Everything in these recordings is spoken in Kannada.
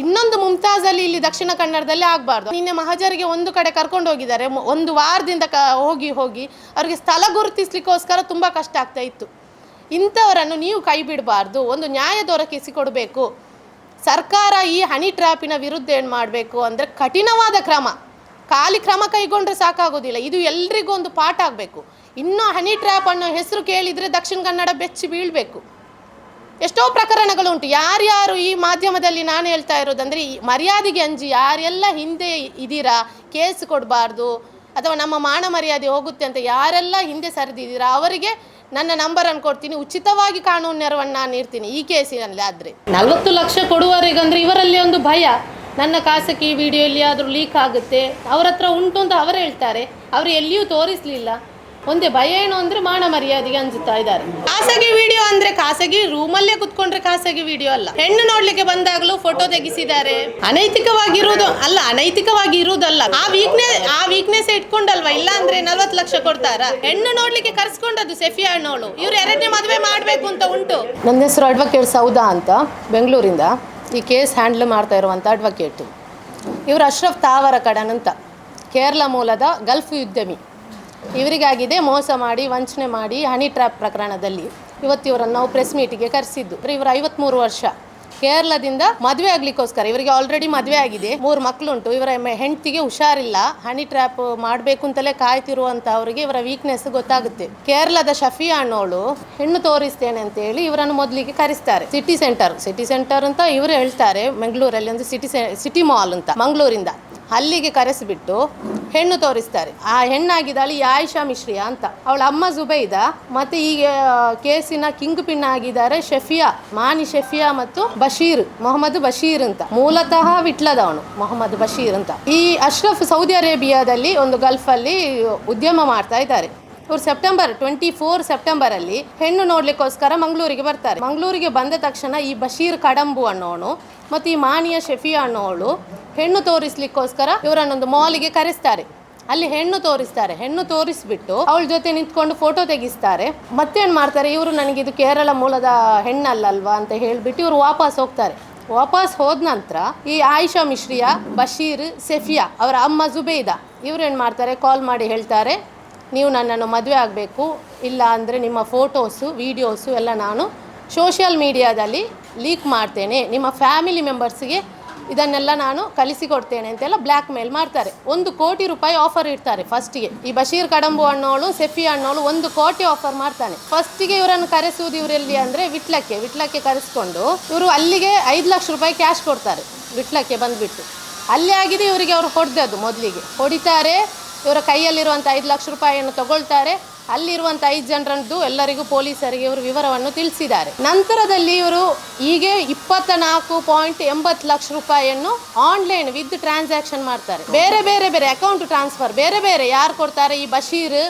ಇನ್ನೊಂದು ಮುಮ್ತಾಜ್ ಅಲ್ಲಿ ಇಲ್ಲಿ ದಕ್ಷಿಣ ಕನ್ನಡದಲ್ಲಿ ಆಗಬಾರ್ದು. ನಿನ್ನೆ ಮಹಜರಿಗೆ ಒಂದು ಕಡೆ ಕರ್ಕೊಂಡು ಹೋಗಿದ್ದಾರೆ. ಒಂದು ವಾರದಿಂದ ಕ ಹೋಗಿ ಹೋಗಿ ಅವರಿಗೆ ಸ್ಥಳ ಗುರುತಿಸ್ಲಿಕ್ಕೋಸ್ಕರ ತುಂಬ ಕಷ್ಟ ಆಗ್ತಾ ಇತ್ತು. ಇಂಥವರನ್ನು ನೀವು ಕೈ ಬಿಡಬಾರ್ದು. ಒಂದು ನ್ಯಾಯ ದೊರಕಿಸಿ ಕೊಡಬೇಕು. ಸರ್ಕಾರ ಈ ಹನಿ ಟ್ರ್ಯಾಪಿನ ವಿರುದ್ಧ ಏನು ಮಾಡಬೇಕು ಅಂದರೆ ಕಠಿಣವಾದ ಕ್ರಮ. ಖಾಲಿ ಕ್ರಮ ಕೈಗೊಂಡ್ರೆ ಸಾಕಾಗೋದಿಲ್ಲ. ಇದು ಎಲ್ರಿಗೂ ಒಂದು ಪಾಠ ಆಗಬೇಕು. ಇನ್ನೂ ಹನಿ ಟ್ರ್ಯಾಪ್ ಅನ್ನೋ ಹೆಸರು ಕೇಳಿದರೆ ದಕ್ಷಿಣ ಕನ್ನಡ ಬೆಚ್ಚಿ ಬೀಳಬೇಕು. ಎಷ್ಟೋ ಪ್ರಕರಣಗಳು ಉಂಟು. ಯಾರ್ಯಾರು ಈ ಮಾಧ್ಯಮದಲ್ಲಿ ನಾನು ಹೇಳ್ತಾ ಇರೋದಂದ್ರೆ, ಈ ಮರ್ಯಾದೆಗೆ ಅಂಜಿ, ಯಾರೆಲ್ಲ ಹಿಂದೆ ಇದ್ದೀರಾ ಕೇಸ್ ಕೊಡಬಾರ್ದು, ಅಥವಾ ನಮ್ಮ ಮಾನ ಮರ್ಯಾದೆ ಹೋಗುತ್ತೆ ಅಂತ ಯಾರೆಲ್ಲ ಹಿಂದೆ ಸರಿದಿದ್ದೀರಾ, ಅವರಿಗೆ ನನ್ನ ನಂಬರನ್ನು ಕೊಡ್ತೀನಿ, ಉಚಿತವಾಗಿ ಕಾನೂನು ನೆರವನ್ನು ನಾನು ಇರ್ತೀನಿ ಈ ಕೇಸಿನಲ್ಲಿ ಆದರೆ. ನಲವತ್ತು ಲಕ್ಷ ಕೊಡುವವರಿಗಂದ್ರೆ ಇವರಲ್ಲಿ ಒಂದು ಭಯ. ನನ್ನ ಖಾಸಗಿ ವಿಡಿಯೋ ಆದರೂ ಲೀಕ್ ಆಗುತ್ತೆ. ಅವ್ರ ಹತ್ರ ಉಂಟು ಅಂತ ಅವರು ಹೇಳ್ತಾರೆ. ಅವರು ಎಲ್ಲಿಯೂ ತೋರಿಸಲಿಲ್ಲ. ಒಂದೇ ಭಯ ಏನು ಅಂದ್ರೆ ಮಾನ ಮರ್ಯಾದೆಗೆ ಅನ್ಸುತ್ತಾ ಇದ್ದಾರೆ. ಖಾಸಗಿ ವಿಡಿಯೋ ಅಂದ್ರೆ ಖಾಸಗಿ ರೂಮಲ್ಲೇ ಕುತ್ಕೊಂಡ್ರೆ ಖಾಸಗಿ ವಿಡಿಯೋ ಅಲ್ಲ. ಹೆಣ್ಣು ನೋಡ್ಲಿಕ್ಕೆ ಬಂದಾಗಲೂ ಫೋಟೋ ತೆಗಿಸಿದ್ದಾರೆ. ಅನೈತಿಕವಾಗಿರುವುದು ಅಲ್ಲ ಅನೈತಿಕವಾಗಿ ಇರುವುದಲ್ಲ ಆ ವೀಕ್ನೆಸ್ ಆ ವೀಕ್ನೆಸ್ ಇಟ್ಕೊಂಡಲ್ವಾ? ಇಲ್ಲ ಅಂದ್ರೆ ನಲ್ವತ್ತು ಲಕ್ಷ ಕೊಡ್ತಾರ? ಹೆಣ್ಣು ನೋಡ್ಲಿಕ್ಕೆ ಕರ್ಸ್ಕೊಂಡದ್ದು ಸೆಫಿಯಾ ಅಣ್ಣೋಳು. ಇವ್ರು ಎರಡನೇ ಮದುವೆ ಮಾಡ್ಬೇಕು ಅಂತ ಉಂಟು. ನನ್ನ ಹೆಸರು ಅಡ್ವೊಕೇಟ್ ಸೌದಾ ಅಂತ, ಬೆಂಗಳೂರಿಂದ. ಈ ಕೇಸ್ ಹ್ಯಾಂಡಲ್ ಮಾಡ್ತಾ ಇರುವಂಥ ಅಡ್ವೊಕೇಟ್ ಇವರು ಅಶ್ರಫ್ ತಾವರ ಕಡನ್ ಅಂತ. ಕೇರಳ ಮೂಲದ ಗಲ್ಫ್ ಉದ್ಯಮಿ. ಇವರಿಗಾಗಿದೆ ಮೋಸ ಮಾಡಿ, ವಂಚನೆ ಮಾಡಿ ಹನಿ ಟ್ರ್ಯಾಪ್ ಪ್ರಕರಣದಲ್ಲಿ. ಇವತ್ತು ಇವರನ್ನು ನಾವು ಪ್ರೆಸ್ ಮೀಟಿಗೆ ಕರೆಸಿದ್ದು. ಇವರು ಐವತ್ಮೂರು ವರ್ಷ. ಕೇರಳದಿಂದ ಮದುವೆ ಆಗ್ಲಿಕ್ಕೋಸ್ಕರ, ಇವರಿಗೆ ಆಲ್ರೆಡಿ ಮದುವೆ ಆಗಿದೆ. ಮೂರು ಮಕ್ಕಳುಂಟು ಇವರ ಹೆಂಡತಿಗೆ ಹುಷಾರಿಲ್ಲ. ಹನಿ ಟ್ರ್ಯಾಪ್ ಮಾಡಬೇಕು ಅಂತಲೇ ಕಾಯ್ತಿರುವಂಥವ್ರಿಗೆ ಇವರ ವೀಕ್ನೆಸ್ ಗೊತ್ತಾಗುತ್ತೆ. ಕೇರಳದ ಶಫಿಯಾ ಅನ್ನೋಳು ಹೆಣ್ಣು ತೋರಿಸ್ತೇನೆ ಅಂತ ಹೇಳಿ ಇವರನ್ನು ಮೊದಲಿಗೆ ಕರೆಸ್ತಾರೆ. ಸಿಟಿ ಸೆಂಟರ್ ಸಿಟಿ ಸೆಂಟರ್ ಅಂತ ಇವರು ಹೇಳ್ತಾರೆ. ಮಂಗಳೂರಲ್ಲಿ ಒಂದು ಸಿಟಿ ಸಿಟಿ ಮಾಲ್ ಅಂತ, ಮಂಗಳೂರಿಂದ. ಅಲ್ಲಿಗೆ ಕರೆಸಿಬಿಟ್ಟು ಹೆಣ್ಣು ತೋರಿಸ್ತಾರೆ. ಆ ಹೆಣ್ಣಾಗಿದ್ದಾಳೆ ಆಯಿಷಾ ಮಿಶ್ರಿಯಾ ಅಂತ. ಅವಳ ಅಮ್ಮ ಜುಬೈದ ಮತ್ತೆ ಈಗ ಕೇಸಿನ ಕಿಂಗ್ ಪಿನ್ ಆಗಿದ್ದಾರೆ ಶಫಿಯಾ, ಮಾನಿ ಶಫಿಯಾ ಮತ್ತು ಬಶೀರ್, ಮೊಹಮ್ಮದ್ ಬಶೀರ್ ಅಂತ. ಮೂಲತಃ ವಿಟ್ಲದವನು ಮೊಹಮ್ಮದ್ ಬಶೀರ್ ಅಂತ. ಈ ಅಶ್ರಫ್ ಸೌದಿ ಅರೇಬಿಯಾದಲ್ಲಿ ಒಂದು ಗಲ್ಫಲ್ಲಿ ಉದ್ಯಮ ಮಾಡ್ತಾ ಇದ್ದಾರೆ. ಇವರು ಸೆಪ್ಟೆಂಬರ್ ಟ್ವೆಂಟಿ ಫೋರ್ ಸೆಪ್ಟೆಂಬರಲ್ಲಿ ಹೆಣ್ಣು ನೋಡ್ಲಿಕ್ಕೋಸ್ಕರ ಮಂಗಳೂರಿಗೆ ಬರ್ತಾರೆ. ಮಂಗಳೂರಿಗೆ ಬಂದ ತಕ್ಷಣ ಈ ಬಶೀರ್ ಕಡಂಬು ಅನ್ನೋನು, ಮತ್ತು ಈ ಮಾನಿಯ ಶಫಿಯಾ ಅನ್ನೋಳು ಹೆಣ್ಣು ತೋರಿಸ್ಲಿಕ್ಕೋಸ್ಕರ ಇವರನ್ನೊಂದು ಮಾಲಿಗೆ ಕರೆಸ್ತಾರೆ. ಅಲ್ಲಿ ಹೆಣ್ಣು ತೋರಿಸ್ತಾರೆ. ಹೆಣ್ಣು ತೋರಿಸ್ಬಿಟ್ಟು ಅವಳ ಜೊತೆ ನಿಂತ್ಕೊಂಡು ಫೋಟೋ ತೆಗಿಸ್ತಾರೆ. ಮತ್ತೇನು ಮಾಡ್ತಾರೆ? ಇವರು ನನಗೆ ಇದು ಕೇರಳ ಮೂಲದ ಹೆಣ್ಣಲ್ಲಲ್ವಾ ಅಂತ ಹೇಳಿಬಿಟ್ಟು ಇವರು ವಾಪಸ್ ಹೋಗ್ತಾರೆ. ವಾಪಸ್ ಹೋದ ನಂತರ ಈ ಆಯಿಷಾ ಮಿಶ್ರಿಯಾ ಬಶೀರ್ ಸೆಫಿಯಾ ಅವರ ಅಮ್ಮ ಜುಬೇದಾ ಇವ್ರು ಏನು ಮಾಡ್ತಾರೆ? ಕಾಲ್ ಮಾಡಿ ಹೇಳ್ತಾರೆ, ನೀವು ನನ್ನನ್ನು ಮದುವೆ ಆಗಬೇಕು. ಇಲ್ಲ ಅಂದರೆ ನಿಮ್ಮ ಫೋಟೋಸು ವೀಡಿಯೋಸು ಎಲ್ಲ ನಾನು ಸೋಷಿಯಲ್ ಮೀಡಿಯಾದಲ್ಲಿ ಲೀಕ್ ಮಾಡ್ತೇನೆ. ನಿಮ್ಮ ಫ್ಯಾಮಿಲಿ ಮೆಂಬರ್ಸ್ಗೆ ಇದನ್ನೆಲ್ಲ ನಾನು ಕಲಿಸಿಕೊಡ್ತೇನೆ ಅಂತೆಲ್ಲ ಬ್ಲ್ಯಾಕ್ ಮೇಲ್ ಮಾಡ್ತಾರೆ. ಒಂದು ಕೋಟಿ ರೂಪಾಯಿ ಆಫರ್ ಇಡ್ತಾರೆ ಫಸ್ಟಿಗೆ ಈ ಬಶೀರ್ ಕಡಂಬು ಅಣ್ಣೋಳು, ಸೆಫಿ ಅಣ್ಣೋಳು ಒಂದು ಕೋಟಿ ಆಫರ್ ಮಾಡ್ತಾನೆ. ಫಸ್ಟಿಗೆ ಇವರನ್ನು ಕರೆಸುವುದು ಇವರೆಲ್ಲಿ ಅಂದರೆ ವಿಟ್ಲಕ್ಕೆ. ವಿಟ್ಲಕ್ಕೆ ಕರೆಸ್ಕೊಂಡು ಇವರು ಅಲ್ಲಿಗೆ ಐದು ಲಕ್ಷ ರೂಪಾಯಿ ಕ್ಯಾಶ್ ಕೊಡ್ತಾರೆ. ವಿಟ್ಲಕ್ಕೆ ಬಂದುಬಿಟ್ಟು. ಅಲ್ಲಿ ಆಗಿದೆ ಇವರಿಗೆ ಅವರು ಹೊಡೆದದ್ದು ಮೊದಲಿಗೆ. ಹೊಡಿತಾರೆ, ಇವರ ಕೈಯಲ್ಲಿರುವಂಥ ಐದು ಲಕ್ಷ ರೂಪಾಯಿಯನ್ನು ತಗೊಳ್ತಾರೆ. ಅಲ್ಲಿರುವಂಥ ಐದು ಜನರದ್ದು ಎಲ್ಲರಿಗೂ ಪೊಲೀಸರಿಗೆ ಇವರು ವಿವರವನ್ನು ತಿಳಿಸಿದ್ದಾರೆ. ನಂತರದಲ್ಲಿ ಇವರು ಹೀಗೆ ಇಪ್ಪತ್ತ ನಾಲ್ಕು ಪಾಯಿಂಟ್ ಎಂಬತ್ತು ಲಕ್ಷ ರೂಪಾಯಿಯನ್ನು ಆನ್ಲೈನ್ ವಿತ್ ಟ್ರಾನ್ಸಾಕ್ಷನ್ ಮಾಡ್ತಾರೆ. ಬೇರೆ ಬೇರೆ ಬೇರೆ ಅಕೌಂಟ್ ಟ್ರಾನ್ಸ್ಫರ್, ಬೇರೆ ಬೇರೆ ಯಾರು ಕೊಡ್ತಾರೆ? ಈ ಬಶೀರ್,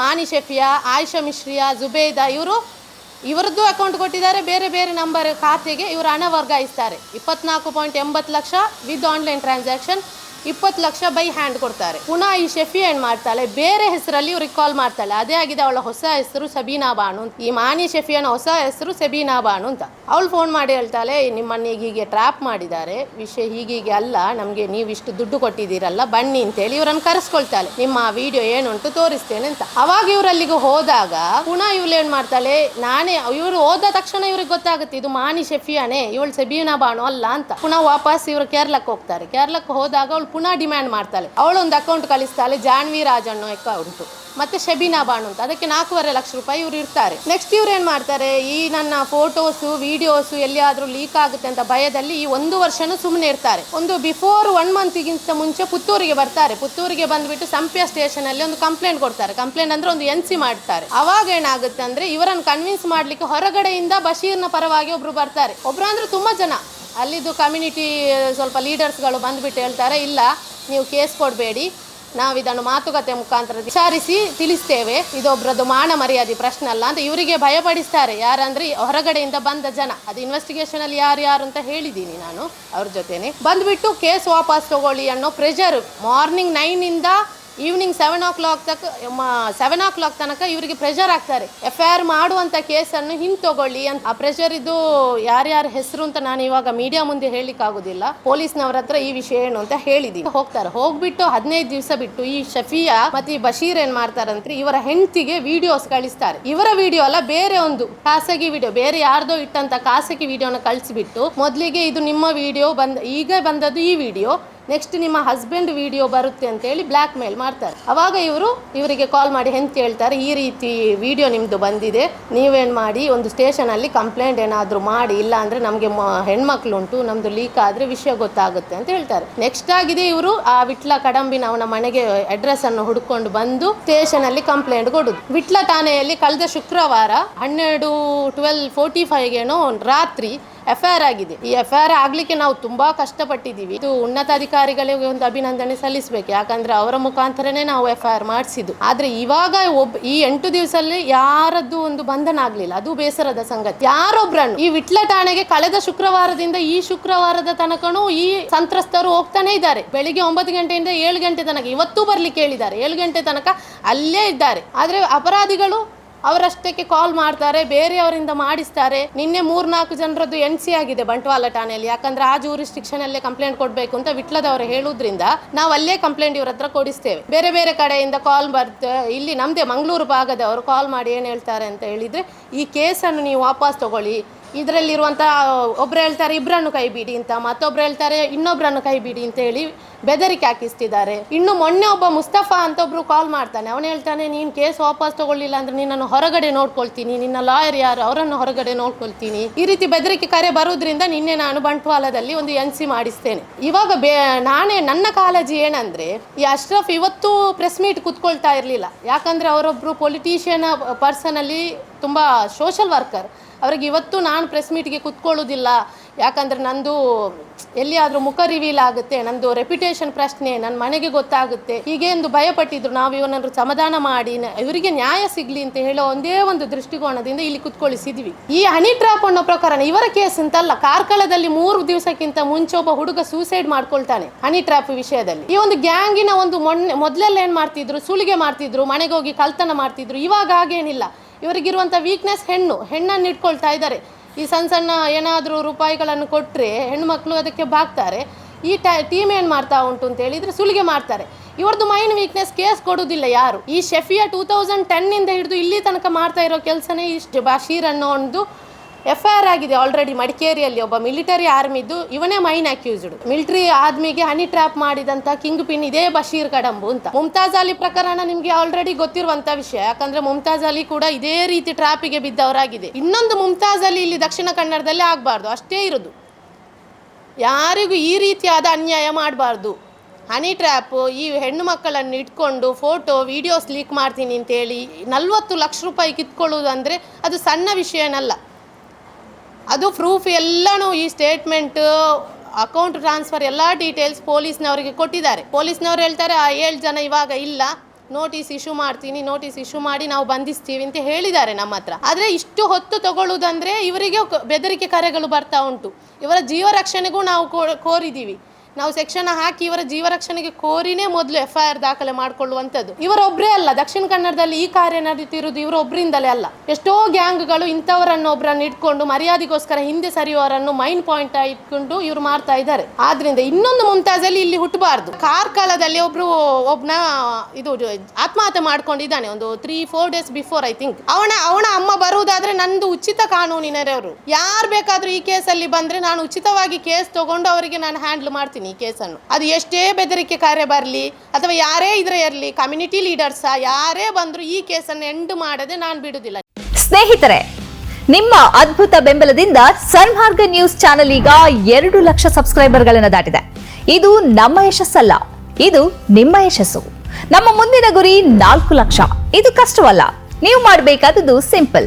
ಮಾನಿ ಶೆಫಿಯಾ, ಆಯಿಷಾ ಮಿಶ್ರಿಯಾ ಜುಬೇದಾ ಇವರು ಇವರದ್ದು ಅಕೌಂಟ್ ಕೊಟ್ಟಿದ್ದಾರೆ. ಬೇರೆ ಬೇರೆ ನಂಬರ್ ಖಾತೆಗೆ ಇವರು ಹಣ ವರ್ಗಾಯಿಸ್ತಾರೆ. ಇಪ್ಪತ್ನಾಲ್ಕು ಪಾಯಿಂಟ್ ಎಂಬತ್ತು ಲಕ್ಷ ವಿತ್ ಆನ್ಲೈನ್ ಟ್ರಾನ್ಸಾಕ್ಷನ್. ಇಪ್ಪತ್ತು ಲಕ್ಷ ಬೈ ಹ್ಯಾಂಡ್ ಕೊಡ್ತಾರೆ. ಪುನಃ ಈ ಶೆಫಿ ಏನು ಮಾಡ್ತಾಳೆ? ಬೇರೆ ಹೆಸರಲ್ಲಿ ಇವ್ರಿಗೆ ಕಾಲ್ ಮಾಡ್ತಾಳೆ. ಅದೇ ಆಗಿದೆ ಅವಳ ಹೊಸ ಹೆಸರು ಸಬೀನಾ ಬಾನು ಅಂತ. ಈ ಮಾನಿ ಶೆಫಿಯನ ಹೊಸ ಹೆಸರು ಸಬೀನಾ ಬಾನು ಅಂತ. ಅವಳು ಫೋನ್ ಮಾಡಿ ಹೇಳ್ತಾಳೆ, ನಿಮ್ಮನ್ನ ಈಗ ಹೀಗೆ ಟ್ರ್ಯಾಪ್ ಮಾಡಿದ್ದಾರೆ. ವಿಷಯ ಹೀಗೀಗೆ ಅಲ್ಲ, ನಮಗೆ ನೀವು ಇಷ್ಟು ದುಡ್ಡು ಕೊಟ್ಟಿದ್ದೀರಲ್ಲ, ಬನ್ನಿ ಅಂತೇಳಿ ಇವರನ್ನು ಕರೆಸ್ಕೊಳ್ತಾಳೆ. ನಿಮ್ಮ ವಿಡಿಯೋ ಏನುಂಟು ತೋರಿಸ್ತೇನೆ ಅಂತ. ಅವಾಗ ಇವರಲ್ಲಿಗೆ ಹೋದಾಗ ಪುನಃ ಇವಳು ಏನು ಮಾಡ್ತಾಳೆ? ನಾನೇ, ಇವರು ಹೋದ ತಕ್ಷಣ ಇವ್ರಿಗೆ ಗೊತ್ತಾಗುತ್ತೆ, ಇದು ಮಾನಿ ಶೆಫಿಯಾನೇ, ಇವಳು ಸಬೀನಾ ಬಾಣು ಅಲ್ಲ ಅಂತ. ಪುನಃ ವಾಪಸ್ ಇವರು ಕೇರಳಕ್ಕೆ ಹೋಗ್ತಾರೆ. ಕೇರಳಕ್ಕೆ ಹೋದಾಗ ಅವಳು ಪುನಃ ಡಿಮ್ಯಾಂಡ್ ಮಾಡ್ತಾಳೆ. ಅವಳೊಂದು ಅಕೌಂಟ್ ಕಳಿಸ್ತಾಳೆ, ಜಾನ್ವಿ ರಾಜ್ ಅನ್ನೋ ಅಕೌಂಟು ಮತ್ತೆ ಶಬೀನಾ ಬಾಣು ಅಂತ ಅದಕ್ಕೆ ನಾಲ್ಕೂವರೆ ಲಕ್ಷ ರೂಪಾಯಿ ಇವ್ರು ಇರ್ತಾರೆ. ನೆಕ್ಸ್ಟ್ ಇವ್ರು ಏನು ಮಾಡ್ತಾರೆ? ಈ ನನ್ನ ಫೋಟೋಸು ವಿಡಿಯೋಸು ಎಲ್ಲಿಯಾದರೂ ಲೀಕ್ ಆಗುತ್ತೆ ಅಂತ ಭಯದಲ್ಲಿ ಈ ಒಂದು ವರ್ಷನೂ ಸುಮ್ಮನೆ ಇರ್ತಾರೆ. ಒಂದು ಬಿಫೋರ್ ಒನ್ ಮಂತ್ಗಿಂತ ಮುಂಚೆ ಪುತ್ತೂರಿಗೆ ಬರ್ತಾರೆ. ಪುತ್ತೂರಿಗೆ ಬಂದ್ಬಿಟ್ಟು ಸಂಪ್ಯ ಸ್ಟೇಷನ್ ಅಲ್ಲಿ ಒಂದು ಕಂಪ್ಲೇಂಟ್ ಕೊಡ್ತಾರೆ. ಕಂಪ್ಲೇಂಟ್ ಅಂದ್ರೆ ಒಂದು ಎನ್ ಸಿ ಮಾಡ್ತಾರೆ. ಅವಾಗ ಏನಾಗುತ್ತೆ ಅಂದ್ರೆ ಇವರನ್ನು ಕನ್ವಿನ್ಸ್ ಮಾಡ್ಲಿಕ್ಕೆ ಹೊರಗಡೆಯಿಂದ ಬಶೀರ್ನ ಪರವಾಗಿ ಒಬ್ರು ಬರ್ತಾರೆ. ಒಬ್ರು ಅಂದ್ರೆ ತುಂಬಾ ಜನ. ಅಲ್ಲಿದ್ದು ಕಮ್ಯುನಿಟಿ ಸ್ವಲ್ಪ ಲೀಡರ್ಸ್ಗಳು ಬಂದುಬಿಟ್ಟು ಹೇಳ್ತಾರೆ, ಇಲ್ಲ, ನೀವು ಕೇಸ್ ಕೊಡಬೇಡಿ ನಾವು ಇದನ್ನು ಮಾತುಕತೆ ಮುಖಾಂತರ ವಿಚಾರಿಸಿ ತಿಳಿಸ್ತೇವೆ ಇದೊಬ್ಬರದ್ದು ಮಾನ ಮರ್ಯಾದೆ ಪ್ರಶ್ನೆ ಅಲ್ಲ ಅಂತ ಇವರಿಗೆ ಭಯಪಡಿಸ್ತಾರೆ. ಯಾರಂದ್ರೆ ಹೊರಗಡೆಯಿಂದ ಬಂದ ಜನ. ಅದು ಇನ್ವೆಸ್ಟಿಗೇಷನ್ ಅಲ್ಲಿ ಯಾರು ಯಾರು ಅಂತ ಹೇಳಿದ್ದೀನಿ ನಾನು, ಅವ್ರ ಜೊತೆನೆ. ಬಂದ್ಬಿಟ್ಟು ಕೇಸ್ ವಾಪಸ್ ತಗೊಳ್ಳಿ ಅನ್ನೋ ಪ್ರೆಷರ್ ಮಾರ್ನಿಂಗ್ ನೈನಿಂದ ಈವ್ನಿಂಗ್ ಸೆವೆನ್ ಓ ಕ್ಲಾಕ್ ತಕ್ಕ ಸೆವೆನ್ ಓ ಕ್ಲಾಕ್ ತನಕ ಇವರಿಗೆ ಪ್ರೆಷರ್ ಆಗ್ತಾರೆ. ಎಫ್ ಐ ಆರ್ ಮಾಡುವಂಥ ಕೇಸನ್ನು ಹಿಂತಗೊಳ್ಳಿ ಅಂತ. ಆ ಪ್ರೆಷರ್ ಇದು ಯಾರ್ಯಾರ ಹೆಸರು ಅಂತ ನಾನು ಇವಾಗ ಮೀಡಿಯಾ ಮುಂದೆ ಹೇಳಲಿಕ್ಕೆ ಆಗುದಿಲ್ಲ ಪೊಲೀಸ್ನವರ ಹತ್ರ ಈ ವಿಷಯ ಏನು ಅಂತ ಹೇಳಿದೀನಿ. ಹೋಗ್ತಾರೆ. ಹೋಗ್ಬಿಟ್ಟು ಹದಿನೈದು ದಿವಸ ಬಿಟ್ಟು ಈ ಶಫಿಯಾ ಮತ್ತೆ ಈ ಬಶೀರ್ ಏನ್ ಮಾಡ್ತಾರಂತ್ರಿ, ಇವರ ಹೆಂಡತಿಗೆ ವಿಡಿಯೋಸ್ ಕಳಿಸ್ತಾರೆ. ಇವರ ವಿಡಿಯೋ ಅಲ್ಲ, ಬೇರೆ ಒಂದು ಖಾಸಗಿ ವಿಡಿಯೋ ಬೇರೆ ಯಾರ್ದೋ ಇಟ್ಟಂತ ಖಾಸಗಿ ವಿಡಿಯೋನ ಕಳಿಸಿಬಿಟ್ಟು ಮೊದಲಿಗೆ ಇದು ನಿಮ್ಮ ವಿಡಿಯೋ ಬಂದ, ಈಗ ಬಂದದ್ದು ಈ ವಿಡಿಯೋ ನೆಕ್ಸ್ಟ್ ನಿಮ್ಮ ಹಸ್ಬೆಂಡ್ ವಿಡಿಯೋ ಬರುತ್ತೆ ಅಂತ ಹೇಳಿ ಬ್ಲ್ಯಾಕ್ ಮೇಲ್ ಮಾಡ್ತಾರೆ. ಅವಾಗ ಇವರು ಇವರಿಗೆ ಕಾಲ್ ಮಾಡಿ ಹೆಂತ ಹೇಳ್ತಾರೆ ಈ ರೀತಿ ವಿಡಿಯೋ ನಿಮ್ಮದು ಬಂದಿದೆ, ನೀವೇನು ಮಾಡಿ, ಒಂದು ಸ್ಟೇಷನಲ್ಲಿ ಕಂಪ್ಲೇಂಟ್ ಏನಾದರೂ ಮಾಡಿ, ಇಲ್ಲ ಅಂದರೆ ನಮಗೆ ಹೆಣ್ಮಕ್ಳು ಉಂಟು ನಮ್ಮದು ಲೀಕ್ ಆದರೆ ವಿಷಯ ಗೊತ್ತಾಗುತ್ತೆ ಅಂತ ಹೇಳ್ತಾರೆ. ನೆಕ್ಸ್ಟ್ ಆಗಿದೆ ಇವರು ಆ ವಿಟ್ಲ ಕಡಂಬಿನ ಅವನ ಮನೆಗೆ ಅಡ್ರೆಸ್ ಅನ್ನು ಹುಡ್ಕೊಂಡು ಬಂದು ಸ್ಟೇಷನಲ್ಲಿ ಕಂಪ್ಲೇಂಟ್ ಕೊಡುದು. ವಿಟ್ಲ ಠಾಣೆಯಲ್ಲಿ ಕಳೆದ ಶುಕ್ರವಾರ ಹನ್ನೆರಡು ಟ್ವೆಲ್ ಫೋರ್ಟಿ ಫೈವ್ಗೆನೋ ರಾತ್ರಿ ಎಫ್ ಐ ಆರ್ ಆಗಿದೆ. ಈ ಎಫ್ ಐ ಆರ್ ಆಗ್ಲಿಕ್ಕೆ ನಾವು ತುಂಬಾ ಕಷ್ಟಪಟ್ಟಿದ್ದೀವಿ. ಇದು ಉನ್ನತಾಧಿಕಾರಿಗಳಿಗೆ ಒಂದು ಅಭಿನಂದನೆ ಸಲ್ಲಿಸಬೇಕು. ಯಾಕಂದ್ರೆ ಅವರ ಮುಖಾಂತರನೇ ನಾವು ಎಫ್ ಐ ಆರ್ ಮಾಡಿಸಿದ್ದು. ಆದ್ರೆ ಇವಾಗ ಒಬ್ಬ ಈ ಎಂಟು ದಿವಸದಲ್ಲಿ ಯಾರದ್ದು ಒಂದು ಬಂಧನ ಆಗ್ಲಿಲ್ಲ. ಅದು ಬೇಸರದ ಸಂಗತಿ. ಯಾರೊಬ್ಬರನ್ನು ಈ ವಿಟ್ಲ ಠಾಣೆಗೆ ಕಳೆದ ಶುಕ್ರವಾರದಿಂದ ಈ ಶುಕ್ರವಾರದ ತನಕನೂ ಈ ಸಂತ್ರಸ್ತರು ಹೋಗ್ತಾನೆ ಇದ್ದಾರೆ. ಬೆಳಿಗ್ಗೆ ಒಂಬತ್ತು ಗಂಟೆಯಿಂದ ಏಳು ಗಂಟೆ ತನಕ. ಇವತ್ತು ಬರ್ಲಿಕ್ಕೆ ಹೇಳಿದ್ದಾರೆ. ಏಳು ಗಂಟೆ ತನಕ ಅಲ್ಲೇ ಇದ್ದಾರೆ. ಆದ್ರೆ ಅಪರಾಧಿಗಳು ಅವರಷ್ಟಕ್ಕೆ ಕಾಲ್ ಮಾಡ್ತಾರೆ, ಬೇರೆಯವರಿಂದ ಮಾಡಿಸ್ತಾರೆ. ನಿನ್ನೆ ಮೂರ್ನಾಲ್ಕು ಜನರದ್ದು ಎನ್ ಸಿ ಆಗಿದೆ ಬಂಟ್ವಾಳ ಠಾಣೆಯಲ್ಲಿ. ಯಾಕಂದ್ರೆ ಆ ಜೂರಿಸ್ಟಿಕ್ಷನ್ ಅಲ್ಲೇ ಕಂಪ್ಲೇಂಟ್ ಕೊಡಬೇಕು ಅಂತ ವಿಟ್ಲದವರು ಹೇಳುದ್ರಿಂದ ನಾವು ಅಲ್ಲೇ ಕಂಪ್ಲೇಂಟ್ ಇವ್ರ ಹತ್ರ ಕೊಡಿಸ್ತೇವೆ. ಬೇರೆ ಬೇರೆ ಕಡೆಯಿಂದ ಕಾಲ್ ಬರ್ತ, ಇಲ್ಲಿ ನಮ್ಮದೇ ಮಂಗಳೂರು ಭಾಗದವರು ಕಾಲ್ ಮಾಡಿ ಏನು ಹೇಳ್ತಾರೆ ಅಂತ ಹೇಳಿದ್ರೆ, ಈ ಕೇಸನ್ನು ನೀವು ವಾಪಸ್ ತಗೊಳ್ಳಿ. ಇದರಲ್ಲಿರುವಂಥ ಒಬ್ಬರು ಹೇಳ್ತಾರೆ ಇಬ್ಬರನ್ನು ಕೈ ಬಿಡಿ ಅಂತ, ಮತ್ತೊಬ್ರು ಹೇಳ್ತಾರೆ ಇನ್ನೊಬ್ಬರನ್ನು ಕೈ ಬಿಡಿ ಅಂತ ಹೇಳಿ ಬೆದರಿಕೆ ಹಾಕಿಸ್ತಿದ್ದಾರೆ. ಇನ್ನು ಮೊನ್ನೆ ಒಬ್ಬ ಮುಸ್ತಫಾ ಅಂತ ಒಬ್ರು ಕಾಲ್ ಮಾಡ್ತಾನೆ. ಅವನು ಹೇಳ್ತಾನೆ, ನೀನು ಕೇಸ್ ವಾಪಸ್ ತಗೊಳ್ಳಿಲ್ಲ ಅಂದ್ರೆ ನಿನ್ನನ್ನು ಹೊರಗಡೆ ನೋಡ್ಕೊಳ್ತೀನಿ. ನಿನ್ನ ಲಾಯರ್ ಯಾರು, ಅವರನ್ನು ಹೊರಗಡೆ ನೋಡ್ಕೊಳ್ತೀನಿ. ಈ ರೀತಿ ಬೆದರಿಕೆ ಕರೆ ಬರೋದ್ರಿಂದ ನಿನ್ನೆ ನಾನು ಬಂಟ್ವಾಲದಲ್ಲಿ ಒಂದು ಎನ್ ಸಿ ಮಾಡಿಸ್ತೇನೆ. ಇವಾಗ ಬೇ, ನಾನೇ, ನನ್ನ ಕಾಳಜಿ ಏನಂದ್ರೆ, ಈ ಅಶ್ರಫ್ ಇವತ್ತು ಪ್ರೆಸ್ ಮೀಟ್ ಕುತ್ಕೊಳ್ತಾ ಇರಲಿಲ್ಲ. ಯಾಕಂದ್ರೆ ಅವರೊಬ್ರು ಪೊಲಿಟಿಷಿಯನ್ ಪರ್ಸನಲ್ಲಿ ತುಂಬಾ ಸೋಷಲ್ ವರ್ಕರ್ ಅವ್ರಿಗೆ ಇವತ್ತು ನಾನು ಪ್ರೆಸ್ ಮೀಟ್ಗೆ ಕುತ್ಕೊಳ್ಳೋದಿಲ್ಲ. ಯಾಕಂದ್ರೆ ನಂದು ಎಲ್ಲಿಯಾದರೂ ಮುಖ ರಿವೀಲ್ ಆಗುತ್ತೆ, ನಂದು ರೆಪ್ಯುಟೇಷನ್ ಪ್ರಶ್ನೆ ನನ್ನ ಮನೆಗೆ ಗೊತ್ತಾಗುತ್ತೆ. ಹೀಗೆ ಎಂದು ಭಯಪಟ್ಟಿದ್ರು, ನಾವು ಇವನನ್ನು ಸಮಾಧಾನ ಮಾಡಿ ಇವರಿಗೆ ನ್ಯಾಯ ಸಿಗಲಿ ಅಂತ ಹೇಳೋ ಒಂದೇ ಒಂದು ದೃಷ್ಟಿಕೋನದಿಂದ ಇಲ್ಲಿ ಕುತ್ಕೊಳಿಸಿದ್ವಿ ಈ ಹನಿ ಟ್ರಾಪ್ ಅನ್ನೋ ಪ್ರಕರಣ ಇವರ ಕೇಸ್ ಅಂತಲ್ಲ, ಕಾರ್ಕಳದಲ್ಲಿ ಮೂರು ದಿವಸಕ್ಕಿಂತ ಮುಂಚೆ ಒಬ್ಬ ಹುಡುಗ ಸೂಸೈಡ್ ಮಾಡ್ಕೊಳ್ತಾನೆ ಹನಿ ಟ್ರಾಪ್ ವಿಷಯದಲ್ಲಿ. ಈ ಒಂದು ಗ್ಯಾಂಗಿನ ಒಂದು ಮೊನ್ನೆ, ಮೊದಲೆಲ್ಲ ಏನ್ ಮಾಡ್ತಿದ್ರು, ಸುಲಿಗೆ ಮಾಡ್ತಿದ್ರು ಮನೆಗೆ ಹೋಗಿ ಕಲ್ತನ ಮಾಡ್ತಿದ್ರು, ಇವಾಗ ಹಾಗೇನಿಲ್ಲ. ಇವರಿಗಿರುವಂಥ ವೀಕ್ನೆಸ್ ಹೆಣ್ಣು, ಹೆಣ್ಣನ್ನು ಇಟ್ಕೊಳ್ತಾ ಇದ್ದಾರೆ. ಈ ಸಣ್ಣ ಸಣ್ಣ ಏನಾದರೂ ರೂಪಾಯಿಗಳನ್ನು ಕೊಟ್ಟರೆ ಹೆಣ್ಣುಮಕ್ಕಳು ಅದಕ್ಕೆ ಬಾಗ್ತಾರೆ. ಈ ಟೀಮ್ ಏನು ಮಾಡ್ತಾ ಉಂಟು ಅಂತ ಹೇಳಿದರೆ ಸುಲಿಗೆ ಮಾಡ್ತಾರೆ. ಇವ್ರದ್ದು ಮೈನ್ ವೀಕ್ನೆಸ್ ಕೇಸ್ ಕೊಡೋದಿಲ್ಲ ಯಾರು. ಈ ಶೆಫಿಯ ಟೂ ತೌಸಂಡ್ ಟೆನ್ನಿಂದ ಹಿಡಿದು ಇಲ್ಲಿ ತನಕ ಮಾಡ್ತಾ ಇರೋ ಕೆಲಸನೇ ಇಷ್ಟು. ಬಶೀರ್ ಅನ್ನೋ ಒಂದು ಎಫ್ ಐ ಆರ್ ಆಗಿದೆ ಆಲ್ರೆಡಿ ಮಡಿಕೇರಿಯಲ್ಲಿ ಒಬ್ಬ ಮಿಲಿಟರಿ ಆರ್ಮಿದ್ದು ಇವನೇ ಮೈನ್ ಅಕ್ಯೂಸ್ಡ್ ಮಿಲಿಟರಿ ಆರ್ಮಿಗೆ ಹನಿ ಟ್ರ್ಯಾಪ್ ಮಾಡಿದಂತ ಕಿಂಗ್ ಪಿನ್ ಇದೇ ಬಶೀರ್ ಕಡಂಬು ಅಂತ. ಮುಮ್ತಾಜ್ ಅಲಿ ಪ್ರಕರಣ ನಿಮ್ಗೆ ಆಲ್ರೆಡಿ ಗೊತ್ತಿರುವಂತ ವಿಷಯ. ಯಾಕಂದ್ರೆ ಮುಮ್ತಾಜ್ ಅಲಿ ಕೂಡ ಇದೇ ರೀತಿ ಟ್ರಾಪಿಗೆ ಬಿದ್ದವರಾಗಿದೆ. ಇನ್ನೊಂದು ಮುಮ್ತಾಜ್ ಅಲಿ ಇಲ್ಲಿ ದಕ್ಷಿಣ ಕನ್ನಡದಲ್ಲಿ ಆಗಬಾರ್ದು. ಅಷ್ಟೇ ಇರೋದು. ಯಾರಿಗೂ ಈ ರೀತಿಯಾದ ಅನ್ಯಾಯ ಮಾಡಬಾರ್ದು. ಹನಿ ಟ್ರ್ಯಾಪ್ ಈ ಹೆಣ್ಣು ಮಕ್ಕಳನ್ನು ಇಟ್ಕೊಂಡು ಫೋಟೋ ವಿಡಿಯೋಸ್ ಲೀಕ್ ಮಾಡ್ತೀನಿ ಅಂತೇಳಿ ನಲ್ವತ್ತು ಲಕ್ಷ ರೂಪಾಯಿ ಕಿತ್ಕೊಳ್ಳೋದು ಅಂದರೆ ಅದು ಸಣ್ಣ ವಿಷಯನಲ್ಲ. ಅದು ಪ್ರೂಫ್ ಎಲ್ಲನೂ ಈ ಸ್ಟೇಟ್ಮೆಂಟ್ ಅಕೌಂಟ್ ಟ್ರಾನ್ಸ್ಫರ್ ಎಲ್ಲ ಡೀಟೇಲ್ಸ್ ಪೊಲೀಸ್ನವರಿಗೆ ಕೊಟ್ಟಿದ್ದಾರೆ. ಪೊಲೀಸ್ನವ್ರು ಹೇಳ್ತಾರೆ, ಆ ಏಳು ಜನ ಇವಾಗ ಇಲ್ಲ. ನೋಟಿಸ್ ಇಶ್ಯೂ ಮಾಡ್ತೀನಿ ನೋಟಿಸ್ ಇಶ್ಯೂ ಮಾಡಿ ನಾವು ಬಂಧಿಸ್ತೀವಿ ಅಂತ ಹೇಳಿದ್ದಾರೆ ನಮ್ಮ ಹತ್ರ. ಆದರೆ ಇಷ್ಟು ಹೊತ್ತು ತಗೊಳ್ಳುವುದಂದ್ರೆ ಇವರಿಗೆ ಬೆದರಿಕೆ ಕರೆಗಳು ಬರ್ತಾ ಉಂಟು. ಇವರ ಜೀವ ರಕ್ಷಣೆಗೂ ನಾವು ಕೋರಿದ್ದೀವಿ ನಾವು ಸೆಕ್ಷನ್ ಹಾಕಿ ಇವರ ಜೀವ ರಕ್ಷಣೆಗೆ ಕೋರಿನೇ ಮೊದಲು ಎಫ್ ಐ ಆರ್ ದಾಖಲೆ ಮಾಡಿಕೊಳ್ಳುವಂಥದ್ದು. ಇವರೊಬ್ಬರೇ ಅಲ್ಲ, ದಕ್ಷಿಣ ಕನ್ನಡದಲ್ಲಿ ಈ ಕಾರ್ಯ ನಡೀತಿರುವುದು ಇವರೊಬ್ಬರಿಂದಲೇ ಅಲ್ಲ. ಎಷ್ಟೋ ಗ್ಯಾಂಗ್ಗಳು ಇಂಥವರನ್ನು ಒಬ್ಬರನ್ನು ಇಟ್ಕೊಂಡು ಮರ್ಯಾದೆಗೋಸ್ಕರ ಹಿಂದೆ ಸರಿಯುವವರನ್ನು ಮೈಂಡ್ ಪಾಯಿಂಟ್ ಇಟ್ಕೊಂಡು ಇವರು ಮಾಡ್ತಾ ಇದ್ದಾರೆ. ಆದ್ರಿಂದ ಇನ್ನೊಂದು ಮುಂತಾಜಲ್ಲಿ ಇಲ್ಲಿ ಹುಟ್ಟಬಾರ್ದು ಕಾರ್ಕಳದಲ್ಲಿ ಒಬ್ರು ಒಬ್ನ ಇದು ಆತ್ಮಹತ್ಯೆ ಮಾಡ್ಕೊಂಡಿದ್ದಾನೆ, ಒಂದು three four days before I think ಅವನ ಅವನ ಅಮ್ಮ ಬರುವುದಾದ್ರೆ ನಂದು ಉಚಿತ ಕಾನೂನಿನವರು. ಯಾರು ಬೇಕಾದ್ರೂ ಈ ಕೇಸಲ್ಲಿ ಬಂದ್ರೆ ನಾನು ಉಚಿತವಾಗಿ ಕೇಸ್ ತಗೊಂಡು ಅವರಿಗೆ ನಾನು ಹ್ಯಾಂಡಲ್ ಮಾಡ್ತೀನಿ. ಈ ಕೇಸನ್ನು ಅದು ಎಷ್ಟೇ ಬೆದರಿಕೆ ಕಾರ್ಯ ಬರಲಿ, ಅಥವಾ ಯಾರೇ ಇದ್ರೆ ಇರಲಿ ಕಮ್ಯುನಿಟಿ ಲೀಡರ್ಸ ಯಾರೇ ಬಂದರೂ ಈ ಕೇಸನ್ನು ಎಂಡ್ ಮಾಡದೆ ನಾನು ಬಿಡುದಿಲ್ಲ. ಸ್ನೇಹಿತರೆ, ನಿಮ್ಮ ಅದ್ಭುತ ಬೆಂಬಲದಿಂದ ಸನ್ಮಾರ್ಗ ನ್ಯೂಸ್ ಚಾನೆಲ್ ಈಗ ಎರಡು ಲಕ್ಷ ಸಬ್ಸ್ಕ್ರೈಬರ್ಗಳನ್ನು ದಾಟಿದೆ. ಇದು ನಮ್ಮ ಯಶಸ್ಸಲ್ಲ, ಇದು ನಿಮ್ಮ ಯಶಸ್ಸು. ನಮ್ಮ ಮುಂದಿನ ಗುರಿ ನಾಲ್ಕು ಲಕ್ಷ. ಇದು ಕಷ್ಟವಲ್ಲ, ನೀವು ಮಾಡಬೇಕಾದದ್ದು ಸಿಂಪಲ್